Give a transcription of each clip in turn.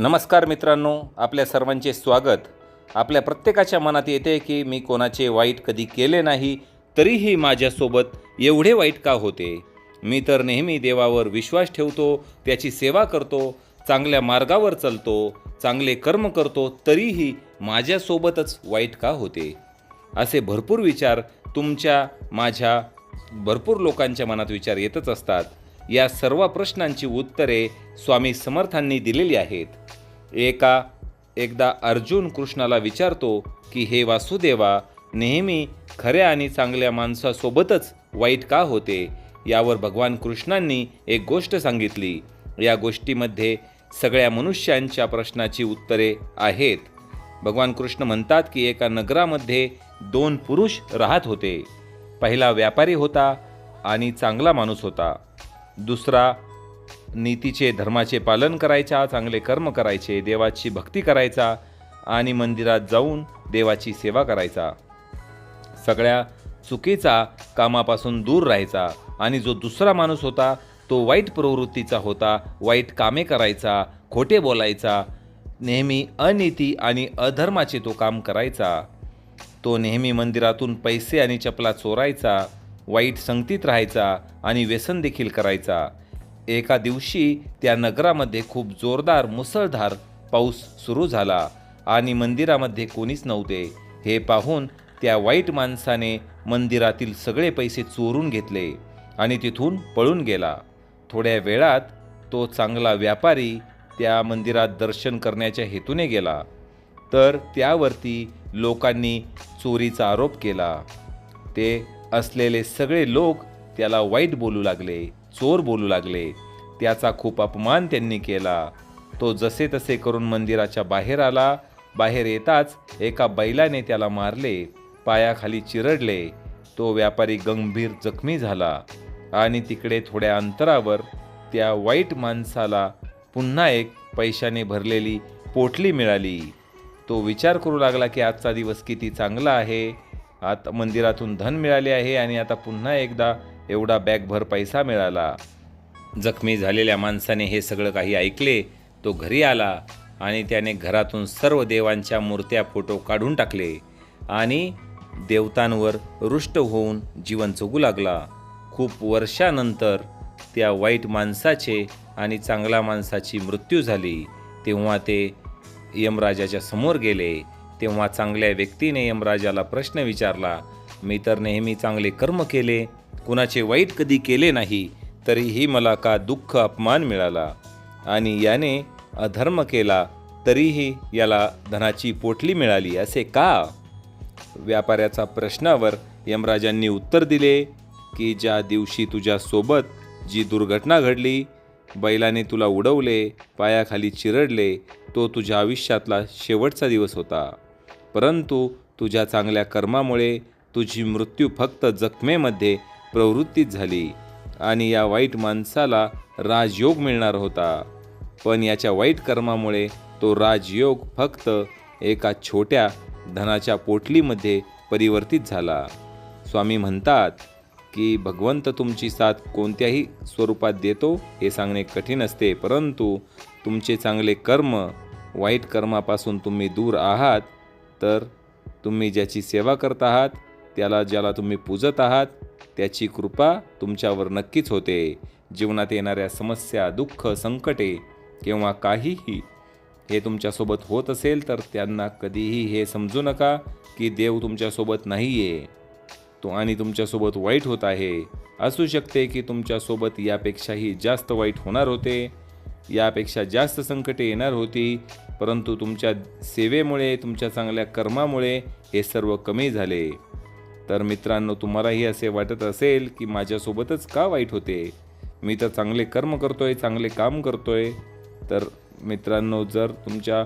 नमस्कार मित्रांनो आपल्या सर्वांचे स्वागत. आपल्या प्रत्येकाच्या मनात येते की मी कोणाचे वाईट कधी केले नाही तरीही माझ्यासोबत एवढे वाईट का होते? मी तर नेहमी देवावर विश्वास ठेवतो त्याची सेवा करतो चांगल्या मार्गावर चालतो चांगले कर्म करतो तरीही माझ्यासोबतच वाईट का होते? असे भरपूर विचार तुमच्या माझ्या भरपूर लोकांच्या मनात विचार येतच असतात. या सर्व प्रश्नांची उत्तरे स्वामी समर्थांनी दिलेली आहेत. एका एकदा अर्जुन कृष्णाला विचारतो की हे वासुदेवा नेहमी खऱ्या आणि चांगल्या माणसासोबतच वाईट का होते? यावर भगवान कृष्णांनी एक गोष्ट सांगितली. या गोष्टीमध्ये सगळ्या मनुष्यांच्या प्रश्नाची उत्तरे आहेत. भगवान कृष्ण म्हणतात की एका नगरामध्ये दोन पुरुष राहत होते. पहिला व्यापारी होता आणि चांगला माणूस होता. दुसरा नीतीचे धर्माचे पालन करायचा चांगले कर्म करायचे देवाची भक्ती करायचा आणि मंदिरात जाऊन देवाची सेवा करायचा. सगळ्या चुकीचा कामापासून दूर राहायचा आणि जो दुसरा माणूस होता तो वाईट प्रवृत्तीचा होता वाईट कामे करायचा खोटे बोलायचा नेहमी अनिती आणि अधर्माचे तो काम करायचा. तो नेहमी मंदिरातून पैसे आणि चपला चोरायचा वाईट संगतीत राहायचा आणि व्यसन देखील करायचा. एका दिवशी त्या नगरामध्ये खूप जोरदार मुसळधार पाऊस सुरू झाला आणि मंदिरामध्ये कोणीच नव्हते. हे पाहून त्या वाईट माणसाने मंदिरातील सगळे पैसे चोरून घेतले आणि तिथून पळून गेला. थोड्या वेळात तो चांगला व्यापारी त्या मंदिरात दर्शन करण्याच्या हेतूने गेला. तर त्यावरती लोकांनी चोरीचा आरोप केला. ते असलेले सगळे लोक त्याला वाईट बोलू लागले चोर बोलू लागले. त्याचा खूप अपमान त्यांनी केला. तो जसे तसे करून मंदिराच्या बाहेर आला. बाहेर येताच एका बैलाने त्याला मारले. पायाखाली चिरडले. तो व्यापारी गंभीर जखमी झाला आणि तिकडे थोड्या अंतरावर त्या वाईट माणसाला पुन्हा एक पैशाने भरलेली पोटली मिळाली. तो विचार करू लागला की आजचा दिवस किती चांगला आहे. आता मंदिरातून धन मिळाले आहे आणि आता पुन्हा एकदा एवढा बॅगभर पैसा मिळाला. जखमी झालेल्या माणसाने हे सगळं काही ऐकले तो घरी आला आणि त्याने घरातून सर्व देवांच्या मूर्त्या फोटो काढून टाकले आणि देवतांवर रुष्ट होऊन जीवन जगू लागला. खूप वर्षानंतर त्या वाईट माणसाचे आणि चांगला माणसाची मृत्यू झाली. तेव्हा ते यमराजाच्या समोर गेले. तेव्हा चांगल्या व्यक्तीने यमराजाला प्रश्न विचारला मी तर नेहमी चांगले कर्म केले कुणाचे वाईट कधी केले नाही तरीही मला का दुःख अपमान मिळाला? आणि याने अधर्म केला तरीही याला धनाची पोटली मिळाली असे का? व्यापाऱ्याचा प्रश्नावर यमराजांनी उत्तर दिले की ज्या दिवशी तुझ्यासोबत जी दुर्घटना घडली बैलाने तुला उडवले पायाखाली चिरडले तो तुझ्या आयुष्यातला शेवटचा दिवस होता. परंतु तुझ्या चांगल्या कर्मामुळे तुझी मृत्यू फक्त जखमेमध्ये प्रवृत्तीत झाली आणि या वाईट माणसाला राजयोग मिळणार होता. पण याच्या वाईट कर्मामुळे तो राजयोग फक्त एका छोट्या धनाच्या पोटलीमध्ये परिवर्तित झाला. स्वामी म्हणतात की भगवंत तुमची साथ कोणत्याही स्वरूपात देतो हे सांगणे कठीण असते परंतु तुमचे चांगले कर्म वाईट कर्मापासून तुम्ही दूर आहात तर तुम्ही ज्याची सेवा करत आहात त्याला ज्याला तुम्ही पूजत आहात त्याची कृपा तुमच्यावर नक्कीच होते. जीवनात येणाऱ्या समस्या दुःख संकटे किंवा काहीही हे तुमच्यासोबत होत असेल तर त्यांना कधीही हे समजू नका की देव तुमच्यासोबत नाही आहे तो आणि तुमच्यासोबत वाईट होत आहे. असू शकते की तुमच्यासोबत यापेक्षाही जास्त वाईट होणार होते यापेक्षा जास्त संकटे येणार होती परंतु तुमच्या सेवेमुळे तुमच्या चांगल्या कर्मामुळे हे सर्व कमी झाले. तर मित्रांनो तुम्हालाही असे वाटत असेल की माझ्यासोबतच का वाईट होते? मी तर चांगले कर्म करतोय चांगले काम करतोय. तर मित्रांनो जर तुमच्या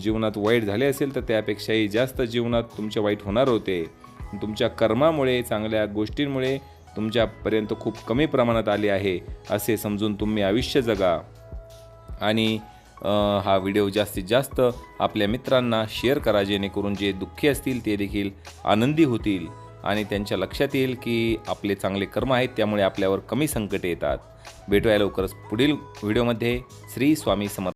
जीवनात वाईट झाले असेल तर त्यापेक्षाही जास्त जीवनात तुमच्या वाईट होणार होते. तुमच्या कर्मामुळे चांगल्या गोष्टींमुळे तुमच्यापर्यंत खूप कमी प्रमाणात आले आहे असे समजून तुम्ही आयुष्य जगा. आणि हा व्हिडिओ जास्तीत जास्त आपल्या मित्रांना शेअर करा जेणेकरून जे दुःखी असतील ते देखील आनंदी होतील आणि त्यांच्या लक्षात येईल की आपले चांगले कर्म आहेत त्यामुळे आपल्यावर कमी संकटे येतात. भेटूया लवकरच पुढील व्हिडिओमध्ये. श्री स्वामी समर्थ